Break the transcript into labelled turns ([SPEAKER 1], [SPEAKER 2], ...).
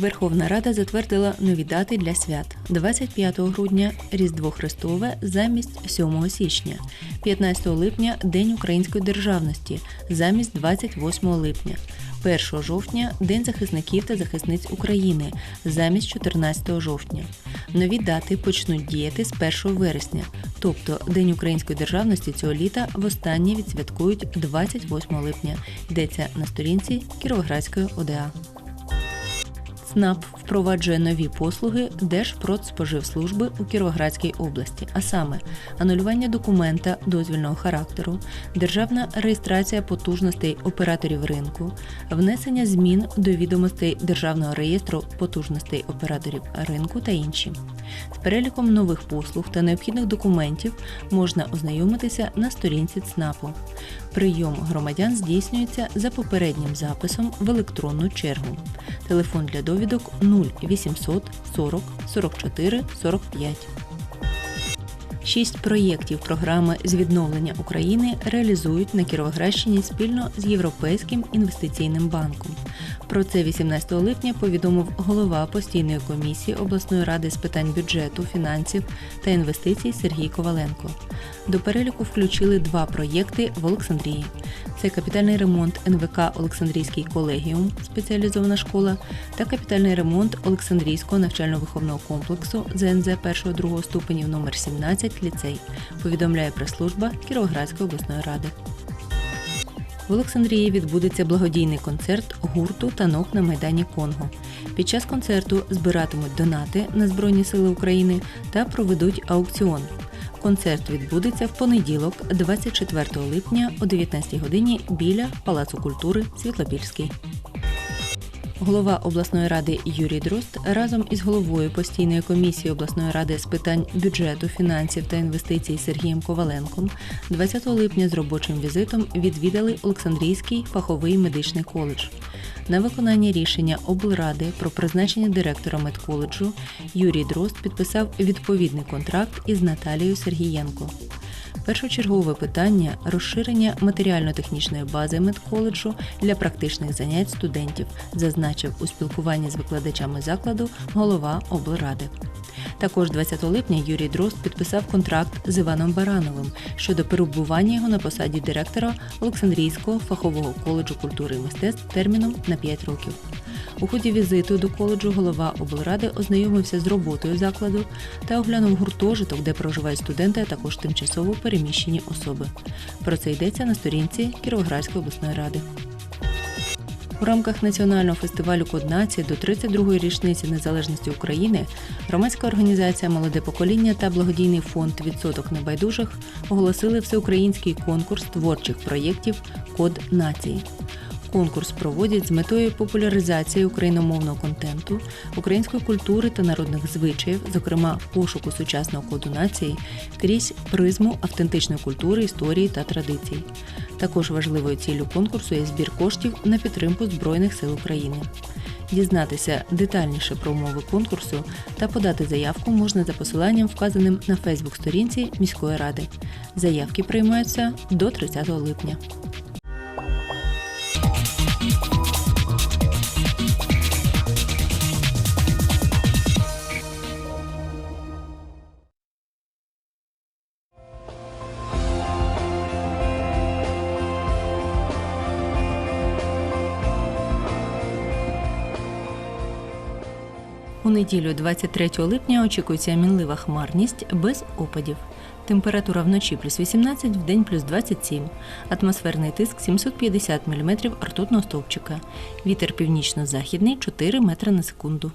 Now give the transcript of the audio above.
[SPEAKER 1] Верховна Рада затвердила нові дати для свят 25 грудня Різдво Христове замість 7 січня, 15 липня День Української державності замість 28 липня, 1 жовтня День захисників та захисниць України замість 14 жовтня. Нові дати почнуть діяти з 1 вересня, тобто День української державності цього літа востаннє відсвяткують 28 липня. Йдеться на сторінці Кіровоградської ОДА. ЦНАП впроваджує нові послуги Держпродспоживслужби у Кіровоградській області, а саме анулювання документа дозвільного характеру, державна реєстрація потужностей операторів ринку, внесення змін до відомостей Державного реєстру потужностей операторів ринку та інші. З переліком нових послуг та необхідних документів можна ознайомитися на сторінці ЦНАПу. Прийом громадян здійснюється за попереднім записом в електронну чергу. Телефон для довідок 0800 40 44 45. Шість проєктів програми з відновлення України реалізують на Кіровоградщині спільно з Європейським інвестиційним банком. Про це 18 липня повідомив голова постійної комісії обласної ради з питань бюджету, фінансів та інвестицій Сергій Коваленко. До переліку включили два проєкти в Олександрії. Це капітальний ремонт НВК Олександрійський колегіум, спеціалізована школа, та капітальний ремонт Олександрійського навчально-виховного комплексу ЗНЗ 1-2 ступенів номер 17 ліцей, повідомляє прес-служба Кіровоградської обласної ради. В Олександрії відбудеться благодійний концерт гурту танок на майдані Конго. Під час концерту збиратимуть донати на Збройні Сили України та проведуть аукціон. Концерт відбудеться в понеділок, 24 липня о 19 годині біля Палацу культури Світлопільський. Голова обласної ради Юрій Дрозд разом із головою постійної комісії обласної ради з питань бюджету, фінансів та інвестицій Сергієм Коваленком 20 липня з робочим візитом відвідали Олександрійський фаховий медичний коледж. На виконання рішення облради про призначення директора медколеджу Юрій Дрозд підписав відповідний контракт із Наталією Сергієнко. Першочергове питання розширення матеріально-технічної бази медколеджу для практичних занять студентів, зазначив у спілкуванні з викладачами закладу голова облради. Також 20 липня Юрій Дрозд підписав контракт з Іваном Барановим щодо перебування його на посаді директора Олександрійського фахового коледжу культури і мистецтв терміном на 5 років. У ході візиту до коледжу голова облради ознайомився з роботою закладу та оглянув гуртожиток, де проживають студенти, а також тимчасово переміщені особи. Про це йдеться на сторінці Кіровоградської обласної ради. У рамках національного фестивалю Код нації до 32-ї річниці незалежності України громадська організація Молоде покоління та благодійний фонд Відсоток небайдужих оголосили всеукраїнський конкурс творчих проєктів Код нації. Конкурс проводять з метою популяризації україномовного контенту, української культури та народних звичаїв, зокрема пошуку сучасного коду нації, крізь призму автентичної культури, історії та традицій. Також важливою ціллю конкурсу є збір коштів на підтримку Збройних сил України. Дізнатися детальніше про умови конкурсу та подати заявку можна за посиланням, вказаним на Фейсбук-сторінці міської ради. Заявки приймаються до 30 липня. У неділю 23 липня очікується мінлива хмарність без опадів. Температура вночі плюс 18, в день плюс 27. Атмосферний тиск 750 мм ртутного стовпчика. Вітер північно-західний 4 метри на секунду.